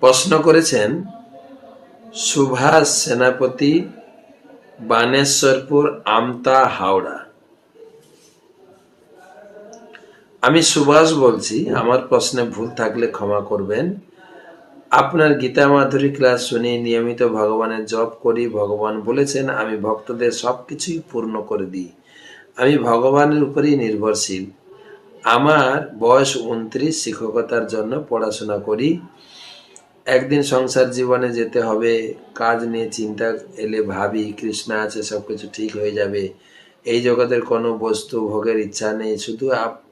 প্রশ্ন করেছেন, সুভাষ সেনাপতি, বানেশ্বরপুর, আমতা, হাওড়া। আমি সুভাষ বলছি, আমার প্রশ্নে ভুল থাকলে ক্ষমা করবেন। আপনার গীতা মাধুরী ক্লাস শুনি নিয়মিত ভগবানের জপ করি, ভগবান বলেছেন, আমি ভক্তদের সবকিছুই পূর্ণ করে দিই। আমি ভগবানের উপরেই নির্ভরশীল। আমার বয়স উনত্রিশ শিক্ষকতার জন্য পড়াশোনা করি। একদিন সংসার জীবনে যেতে হবে, কাজ নিয়ে চিন্তা এলে ভাবি, কৃষ্ণা আছে সব কিছু ঠিক হয়ে যাবে। এই জগতের কোনো বস্তু ভোগের ইচ্ছা নেই, শুধু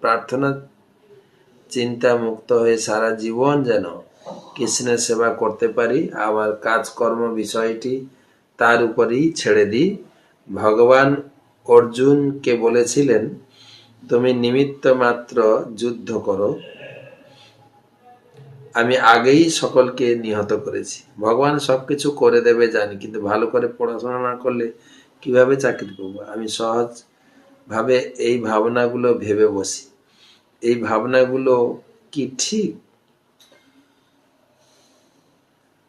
প্রার্থনা চিন্তা মুক্ত হয়ে সারা জীবন যেন কৃষ্ণের সেবা করতে পারি, আবার কাজকর্ম বিষয়টি তার উপরেই ছেড়ে দিই। ভগবান অর্জুনকে বলেছিলেন, তুমি নিমিত্ত মাত্র যুদ্ধ করো। আমি আগেই সকলকে নিহত করেছি। ভগবান সবকিছু করে দেবে জানি, কিন্তু ভালো করে পড়াশোনা না করলে কীভাবে চাকরি করব? আমি সহজ ভাবে এই ভাবনাগুলো ভেবে বসি। এই ভাবনাগুলো কি ঠিক?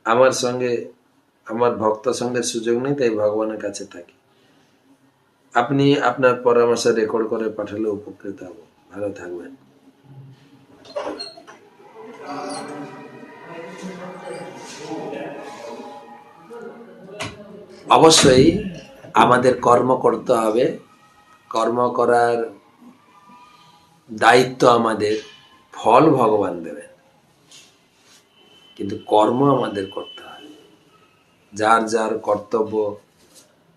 আমার সঙ্গে, আমার ভক্ত সঙ্গে সুযোগ নেই, তাই ভগবানের কাছে থাকি। আপনি আপনার পরামর্শ রেকর্ড করে পাঠালে উপকৃত হব। ভালো থাকবেন। অবশ্যই আমাদের কর্ম করতে হবে। কর্ম করার দায়িত্ব আমাদের, ফল ভগবান দেবেন। কিন্তু কর্ম আমাদের করতে হবে। যার যার কর্তব্য,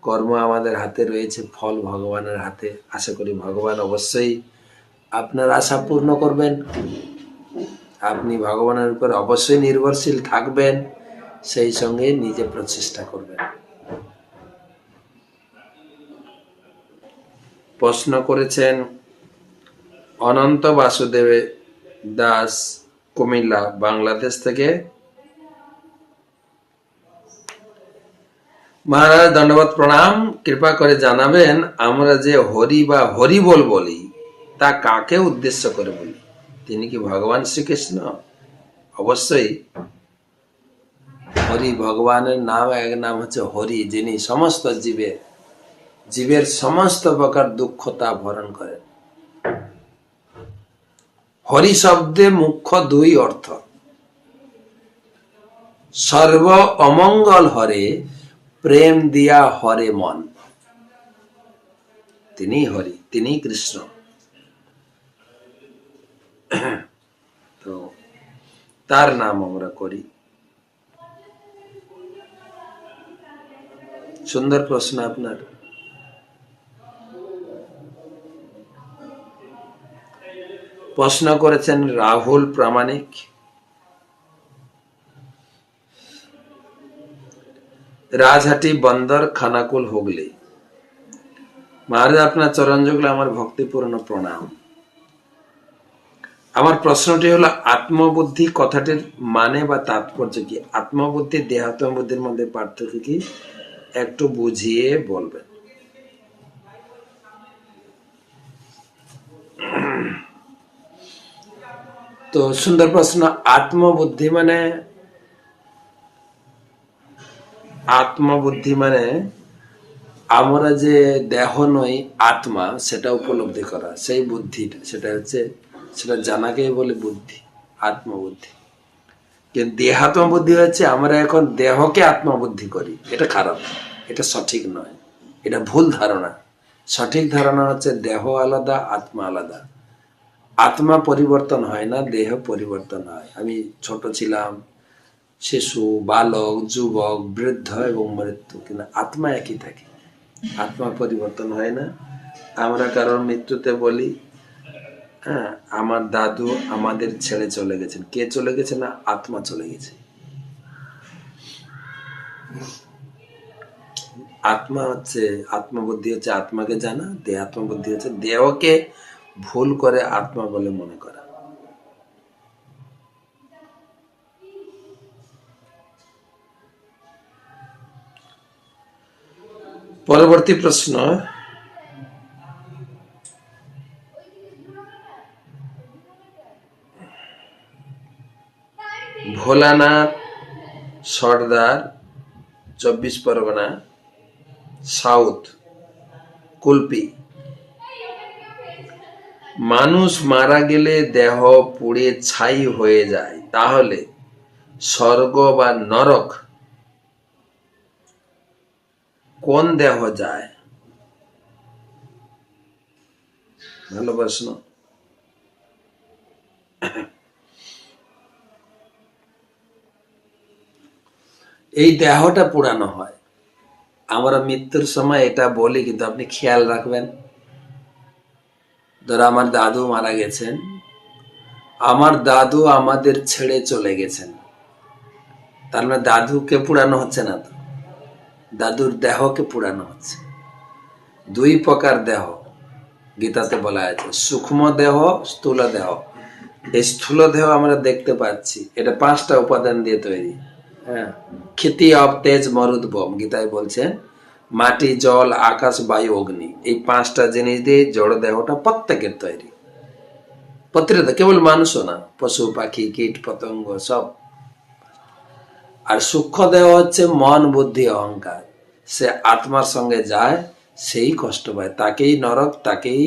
কর্ম আমাদের হাতে রয়েছে, ফল ভগবানের হাতে। আশা করি ভগবান অবশ্যই আপনার আশা পূর্ণ করবেন। আপনি ভগবানের উপর অবশ্যই নির্ভরশীল থাকবেন, সেই সঙ্গে নিজে প্রচেষ্টা করবেন। প্রশ্ন করেছেন, অনন্ত বাসুদেব দাস কুমিল্লা, বাংলাদেশ থেকে। মহারাজ দণ্ডবাদ প্রণাম। কৃপা করে জানাবেন, আমরা যে হরি বা হরি বল বলি, তা কাকে উদ্দেশ্য করে বলি? তিনি কি ভগবান শ্রীকৃষ্ণ? অবশ্যই। হরি ভগবানের নাম, এক নাম হচ্ছে হরি, যিনি সমস্ত জীবের জীবের সমস্ত প্রকার দুঃখতা ভরণ করেন। হরি শব্দে মুখ্য দুই অর্থ। সর্ব অমঙ্গল হরে, প্রেম দিয়া হরে মন। তিনি হরি তিনি কৃষ্ণ। তো, তার নাম আমরা করি। সুন্দর প্রশ্ন আপনার। প্রশ্ন করেছেন রাহুল প্রামাণিক। রাজহাটি বন্দর, খানাকুল হুগলি। মহারাজ, আপনার চরণ যুগলে আমার ভক্তিপূর্ণ প্রণাম। আমার প্রশ্নটি হলো, আত্মবুদ্ধি কথাটির মানে বা তাৎপর্য কি? আত্মবুদ্ধি দেহাত্মবুদ্ধির মধ্যে পার্থক্য কি? একটু বুঝিয়ে বলবেন। তো সুন্দর প্রশ্ন, আত্মবুদ্ধি মানে? আত্মবুদ্ধি মানে আমরা যে দেহ নই, আত্মা, সেটা উপলব্ধি করা, সেই বুদ্ধিটা, সেটা হচ্ছে সেটা জানাকেই বলে বুদ্ধি, আত্মবুদ্ধি। কিন্তু দেহাত্ম বুদ্ধি হচ্ছে আমরা এখন দেহকে আত্মবুদ্ধি করি। এটা খারাপ, এটা সঠিক নয়। এটা ভুল ধারণা। সঠিক ধারণা হচ্ছে দেহ আলাদা, আত্মা আলাদা। আত্মা পরিবর্তন হয় না, দেহ পরিবর্তন হয়। আমি ছোট ছিলাম, শিশু, বালক, যুবক, বৃদ্ধ এবং মৃত্যু, কিন্তু আত্মা একই থাকে। আত্মা পরিবর্তন হয় না। আমরা কারোর মৃত্যুতে বলি হ্যাঁ আমার দাদু আমাদের ছেড়ে চলে গেছেন। কে চলে গেছে না আত্মা চলে গেছে? আত্মা হচ্ছে, আত্মবুদ্ধি হচ্ছে আত্মাকে জানা দেহ আত্মবুদ্ধি হচ্ছে দেহকে ভুল করে আত্মা বলে মনে করা। পরবর্তী প্রশ্ন ভোলানাথ, সর্দার, চব্বিশ পরগনা, সাউথ, কুলপি। মানুষ মারা গেলে দেহ পুড়ে ছাই হয়ে যায়। তাহলে স্বর্গ বা নরক কোন দেহ যায়? ভালো প্রশ্ন। এই দেহটা পুরানো হয়। আমরা মৃত্যুর সময় এটা বলি, কিন্তু আপনি খেয়াল রাখবেন। ধরো আমার দাদু মারা গেছেন। আমার দাদু আমাদের ছেড়ে চলে গেছেন। তার মানে দাদুকে পুরানো হচ্ছে না তো? দাদুর দেহকে পুরানো হচ্ছে। দুই প্রকার দেহ, গীতাতে বলা আছে। সূক্ষ্ম দেহ, স্থূল দেহ। এই স্থূল দেহ আমরা দেখতে পাচ্ছি। এটা পাঁচটা উপাদান দিয়ে তৈরি। হ্যাঁ। খ্যাতি অব তেজ মরুদ বোম, গীতায় বলছেন মাটি, জল, আকাশ, বায়ু, অগ্নি, এই পাঁচটা জিনিস দিয়ে জড় দেহটা প্রত্যেকের তৈরি। প্রত্যেকটা কেবল মানুষও না, পশু, পাখি, কীট, পতঙ্গ, সব। আর সূক্ষ্ম দেহ হচ্ছে মন, বুদ্ধি, অহংকার। সে আত্মার সঙ্গে যায়, সেই কষ্ট পায়, তাকেই নরক, তাকেই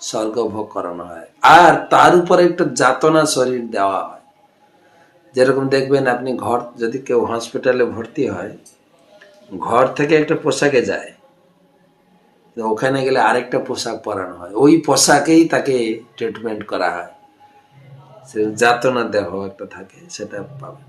স্বর্গ ভোগ করানো হয়। আর তার উপরে একটা যাতনা শরীর দেওয়া হয়। যেরকম দেখবেন আপনি ঘর যদি কেউ হসপিটালে ভর্তি হয়, ঘর থেকে একটা পোশাকে যায় ওখানে গেলে আরেকটা পোশাক পরানো হয়। ওই পোশাকেই তাকে ট্রিটমেন্ট করা হয়। সে যাতনা দেহ একটা থাকে, সেটা পাবে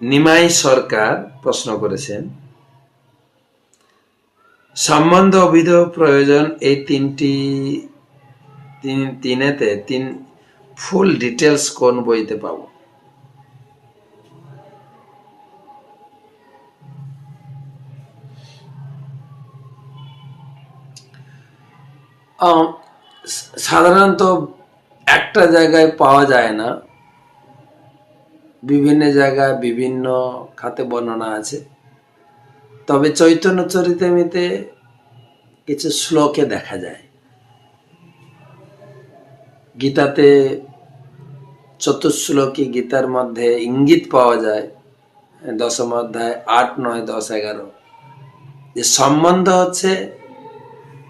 নিমাই সরকার প্রশ্ন করেছেন সম্বন্ধ অভিধ প্রয়োজন এই তিনটি, তিন, তিনেতে তিন ফুল ডিটেলস কোন বইতে পাবো? সাধারণত একটা জায়গায় পাওয়া যায় না। বিভিন্ন জায়গায় বিভিন্ন খাতে বর্ণনা আছে। তবে চৈতন্য চরিতামিতে কিছু শ্লোকে দেখা যায়। গীতাতে চতুশ্লোকী গীতার মধ্যে ইঙ্গিত পাওয়া যায়, দশম অধ্যায় আট, নয়, দশ, এগারো। যে সম্বন্ধ হচ্ছে,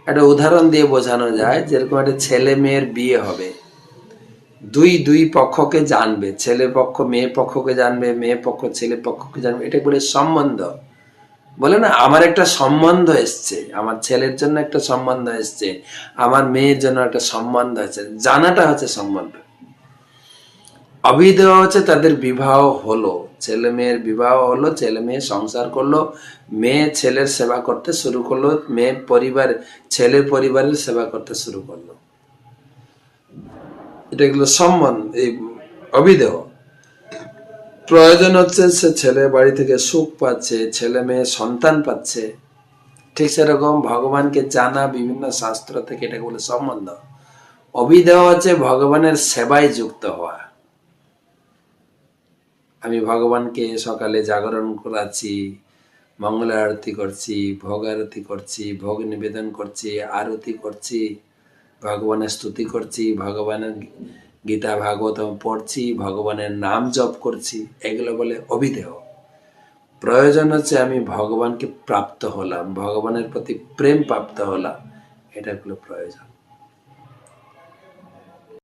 একটা উদাহরণ দিয়ে বোঝানো যায়, যেরকম একটা ছেলে মেয়ের বিয়ে হবে। দুই দুই পক্ষকে জানবে ছেলে পক্ষ মেয়ে পক্ষকে জানবে মেয়ে পক্ষ ছেলে পক্ষকে জানবে, এটা বলে সম্বন্ধ। বলে না, আমার একটা সম্বন্ধ এসছে, আমার ছেলের জন্য একটা সম্বন্ধ এসছে, আমার মেয়ের জন্য একটা সম্বন্ধ আছে জানাটা হচ্ছে সম্বন্ধ। অবিদেহ হচ্ছে তাদের বিবাহ হলো, ছেলে মেয়ের বিবাহ হলো, ছেলে মেয়ে সংসার করল, মেয়ে ছেলের সেবা করতে শুরু করল, মেয়ে পরিবার ছেলের পরিবারের সেবা করতে শুরু করল। এটা এগুলো সম্মান, এই অবিদেহ প্রয়োজন হচ্ছে সে ছেলে বাড়ি থেকে সুখ পাচ্ছে, ছেলে মেয়ে সন্তান পাচ্ছে। ঠিক সেরকম ভগবানকে জানা বিভিন্ন শাস্ত্র থেকে এটাকে বলে সম্বন্ধ অবিদেহ হচ্ছে ভগবানের সেবায় যুক্ত হওয়া। আমি ভগবানকে সকালে জাগরণ করাচ্ছি মঙ্গল আরতি করছি ভোগ আরতি করছি, ভোগ নিবেদন করছি, আরতি করছি। ভগবানের স্তুতি করছি, ভগবানের গীতা ভাগবত পড়ছি, ভগবানের নাম জপ করছি, এগুলো বলে অভিদেহ প্রয়োজন হচ্ছে আমি ভগবানকে প্রাপ্ত হলাম, ভগবানের প্রতি প্রেম প্রাপ্ত হলাম, এটা হলো প্রয়োজন।